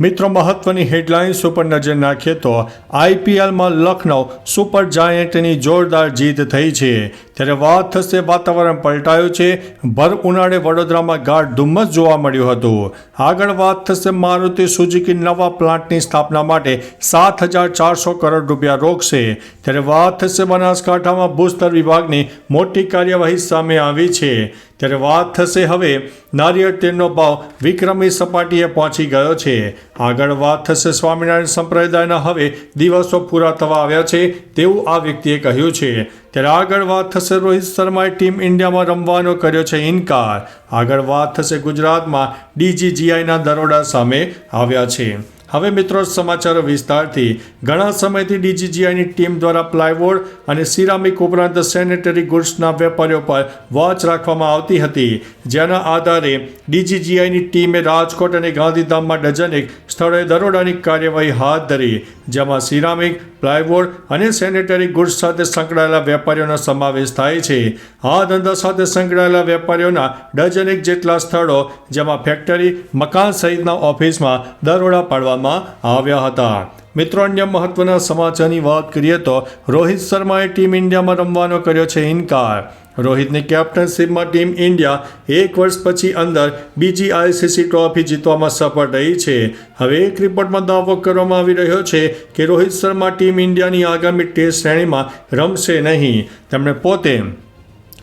મિત્રો, મહત્વની હેડલાઇન્સ ઉપર નજર નાખીએ તો આઈપીએલમાં લખનઉ સુપર જાયન્ટની જોરદાર જીત થઈ છે. ત્યારે વાત થશે વાતાવરણ પલટાયું છે. ભર ઉનાળે વડોદરામાં ગાઢ ધુમ્મસ જોવા મળ્યું હતું. આગળ વાત થશે મારુતિ સુઝુકી નવા પ્લાન્ટની સ્થાપના માટે સાત હજાર ચારસો કરોડ રૂપિયા રોકશે. ત્યારે વાત થશે બનાસકાંઠામાં ભૂસ્તર વિભાગની મોટી કાર્યવાહી સામે આવી છે. ત્યારે વાત થશે હવે નારિયેળ તેલનો ભાવ વિક્રમી સપાટીએ પહોંચી ગયો છે. આગળ વાત થશે સ્વામિનારાયણ સંપ્રદાયના. હવે દિવસો પૂરા થવા આવ્યા છે તેવું આ વ્યક્તિએ કહ્યું છે. ત્યારે આગળ વાત થશે રોહિત શર્માએ ટીમ ઇન્ડિયામાં રમવાનો કર્યો છે ઇનકાર. આગળ વાત થશે ગુજરાતમાં ડીજીજીઆઈના દરોડા સામે આવ્યા છે. હવે મિત્રો, સમાચારો વિસ્તારથી. ઘણા સમયથી ડીજીજીઆઈની ટીમ દ્વારા પ્લાયવુડ અને સિરામિક ઉપરાંત સેનેટરી ગુડ્સના વેપારીઓ પર વોચ રાખવામાં આવતી હતી. જેના આધારે ડીજીજીઆઈની ટીમે રાજકોટ અને ગાંધીધામમાં ડઝનેક સ્થળોએ દરોડાની કાર્યવાહી હાથ ધરી, જેમાં સિરામિક, પ્લાયવુડ અને સેનેટરી ગુડ્સ સાથે સંકળાયેલા વેપારીઓનો સમાવેશ થાય છે. આ ધંધા સાથે સંકળાયેલા વેપારીઓના ડઝનેક જેટલા સ્થળો, જેમાં ફેક્ટરી, મકાન સહિતના ઓફિસમાં દરોડા પાડવામાં આવ્યા હતા. મિત્રો, અન્ય મહત્વના સમાચારની વાત કરીએ તો રોહિત શર્માએ ટીમ ઇન્ડિયામાં રમવાનો કર્યો છે ઇનકાર. રોહિતની કેપ્ટનશીપમાં ટીમ ઇન્ડિયા એક વર્ષ પછી અંદર બીજી આઈસીસી ટ્રોફી જીતવામાં સફળ રહી છે. હવે એક રિપોર્ટમાં દાવો કરવામાં આવી રહ્યો છે કે રોહિત શર્મા ટીમ ઇન્ડિયાની આગામી ટેસ્ટ શ્રેણીમાં રમશે નહીં. તેમણે પોતે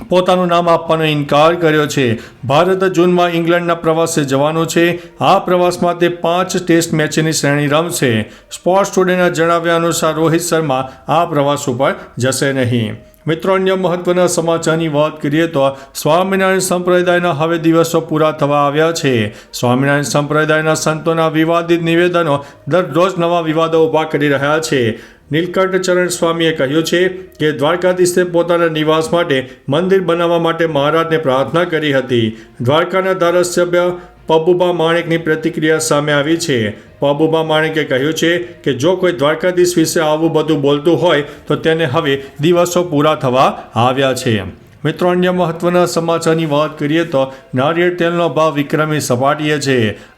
પોતાનું નામ આપવાનો ઇનકાર કર્યો છે. ભારત જૂનમાં ઇંગ્લેન્ડના પ્રવાસે જવાનું છે. આ પ્રવાસમાં તે પાંચ ટેસ્ટ મેચની શ્રેણી રમશે. સ્પોર્ટ્સ ટુડેના જણાવ્યા અનુસાર રોહિત શર્મા આ પ્રવાસ ઉપર જશે નહીં. મિત્રો, અન્ય મહત્વના સમાચારની વાત કરીએ તો સ્વામિનારાયણ સંપ્રદાયના હવે દિવસો પૂરા થવા આવ્યા છે. સ્વામિનારાયણ સંપ્રદાયના સંતોના વિવાદિત નિવેદનો દરરોજ નવા વિવાદો ઊભા કરી રહ્યા છે. નીલકંઠ ચરણ સ્વામીએ કહ્યું છે કે દ્વારકાધીશે પોતાના નિવાસ માટે મંદિર બનાવવા માટે મહારાજને પ્રાર્થના કરી હતી. દ્વારકાના ધારાસભ્ય પબુબા માણેકની પ્રતિક્રિયા સામે આવી છે. પબુબા માણેકે કહ્યું છે કે જો કોઈ દ્વારકાધીશ વિશે આવું બધું બોલતું હોય તો તેને હવે દિવસો પૂરા થવા આવ્યા છે. મિત્રો, અન્ય મહત્વના સમાચારની વાત કરીએ તો નારિયેળ તેલનો ભાવ વિક્રમી સપાટીએ છે.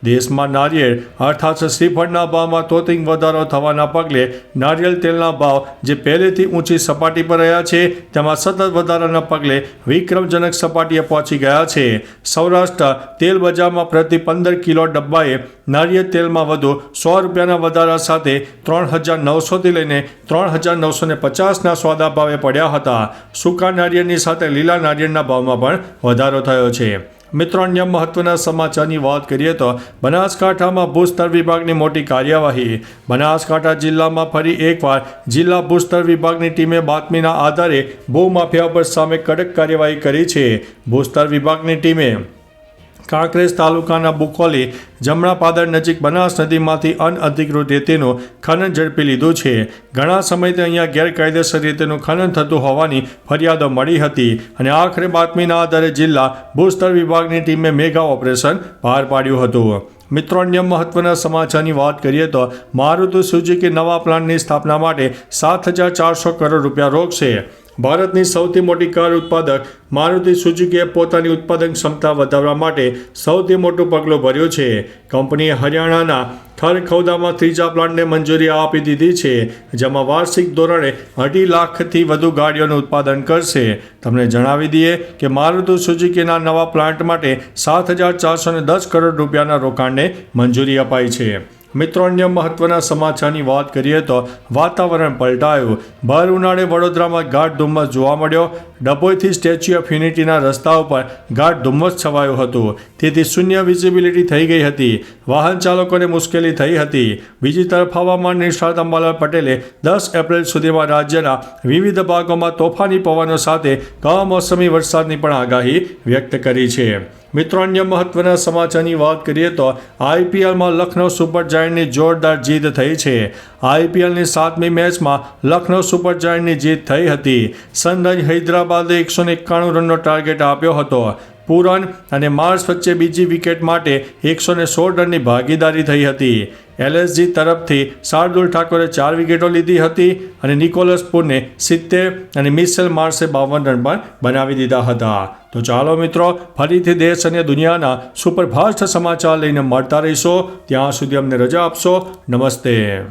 દેશમાં નારિયેળ અર્થાત શ્રીફળના ભાવમાં તોતિંગ વધારો થવાના પગલે નારિયેળ તેલના ભાવ જે પહેલેથી ઊંચી સપાટી પર રહ્યા છે, તેમાં સતત વધારાના પગલે વિક્રમજનક સપાટીએ પહોંચી ગયા છે. સૌરાષ્ટ્ર તેલ બજારમાં પ્રતિ પંદર કિલો ડબ્બાએ નારિયેળ તેલમાં વધુ સો રૂપિયાના વધારા સાથે ત્રણ હજાર નવસોથી લઈને ત્રણ હજાર નવસો પચાસના સોદા ભાવે પડ્યા હતા. સૂકા નારિયેળની સાથે લીલા નારિયેળના ભાવમાં પણ વધારો થયો છે. મિત્રો, અન્ય મહત્વના સમાચારની વાત કરીએ તો બનાસકાંઠામાં ભૂસ્તર વિભાગની મોટી કાર્યવાહી. બનાસકાંઠા જિલ્લામાં ફરી એકવાર જિલ્લા ભૂસ્તર વિભાગની ટીમે બાતમીના આધારે ભૂમાફિયા પર સામે કડક કાર્યવાહી કરી છે. ભૂસ્તર વિભાગની ટીમે કાંકરેજ તાલુકાના બુકોલી જમણા પાદર નજીક બનાસ નદીમાંથી અનઅધિકૃત રેતીનું ખનન ઝડપી લીધું છે. ઘણા સમયથી અહીંયા ગેરકાયદેસર રીતેનું ખનન થતું હોવાની ફરિયાદો મળી હતી અને આખરે બાતમીના આધારે જિલ્લા ભૂસ્તર વિભાગની ટીમે મેગા ઓપરેશન બહાર પાડ્યું હતું. મિત્રો, અન્ય મહત્વના સમાચારની વાત કરીએ તો મારુતિ સુઝુકી નવા પ્લાન્ટની સ્થાપના માટે સાત હજાર ચારસો કરોડ રૂપિયા રોકશે. ભારતની સૌથી મોટી કાર ઉત્પાદક મારુતિ સુઝુકીએ પોતાની ઉત્પાદન ક્ષમતા વધારવા માટે સૌથી મોટું પગલું ભર્યું છે. કંપનીએ હરિયાણાના ખરખૌદામાં ત્રીજા પ્લાન્ટને મંજૂરી આપી દીધી છે, જેમાં વાર્ષિક ધોરણે અઢી લાખથી વધુ ગાડીઓનું ઉત્પાદન કરશે. તમને જણાવી દઈએ કે મારુતિ સુઝુકીના નવા પ્લાન્ટ માટે સાત હજાર ચારસો દસ કરોડ રૂપિયાના રોકાણને મંજૂરી અપાઈ છે. મિત્રો, અન્ય મહત્વના સમાચારની વાત કરીએ તો વાતાવરણ પલટાયું. ભર ઉનાળે વડોદરામાં ગાઢ ધુમ્મસ જોવા મળ્યો. ડભોઈથી સ્ટેચ્યુ ઓફ યુનિટીના રસ્તા ઉપર ગાઢ ધુમ્મસ છવાયું હતું. તેથી શૂન્ય વિઝિબિલિટી થઈ ગઈ હતી. વાહન ચાલકોને મુશ્કેલી થઈ હતી. બીજી તરફ હવામાન નિષ્ણાત અંબાલાલ પટેલે દસ એપ્રિલ સુધીમાં રાજ્યના વિવિધ ભાગોમાં તોફાની પવનો સાથે કમોસમી વરસાદની પણ આગાહી વ્યક્ત કરી છે. મિત્રો, અન્ય મહત્વના સમાચારની વાત કરીએ તો આઈપીએલમાં લખનૌ સુપર જાયન્ટની જોરદાર જીત થઈ છે. આઈપીએલની સાતમી મેચમાં લખનૌ સુપર જાયન્ટની જીત થઈ હતી. સનરાઇઝ હૈદરાબાદે એકસો એકાણું રનનો ટાર્ગેટ આપ્યો હતો. પૂરન અને માર્સ વચ્ચે બીજી વિકેટ માટે એકસો ને સોળ રનની ભાગીદારી થઈ હતી. એલએસજી તરફથી શાર્દુલ ઠાકોરે ચાર વિકેટો લીધી હતી અને નિકોલસ પૂરને સિત્તેર અને મિસેલ માર્સે બાવન રન પણ બનાવી દીધા હતા. તો ચાલો મિત્રો, ફરીથી દેશ અને દુનિયાના સુપરફાસ્ટ સમાચાર લઈને મળતા રહીશો. ત્યાં સુધી અમને રજા આપશો. નમસ્તે.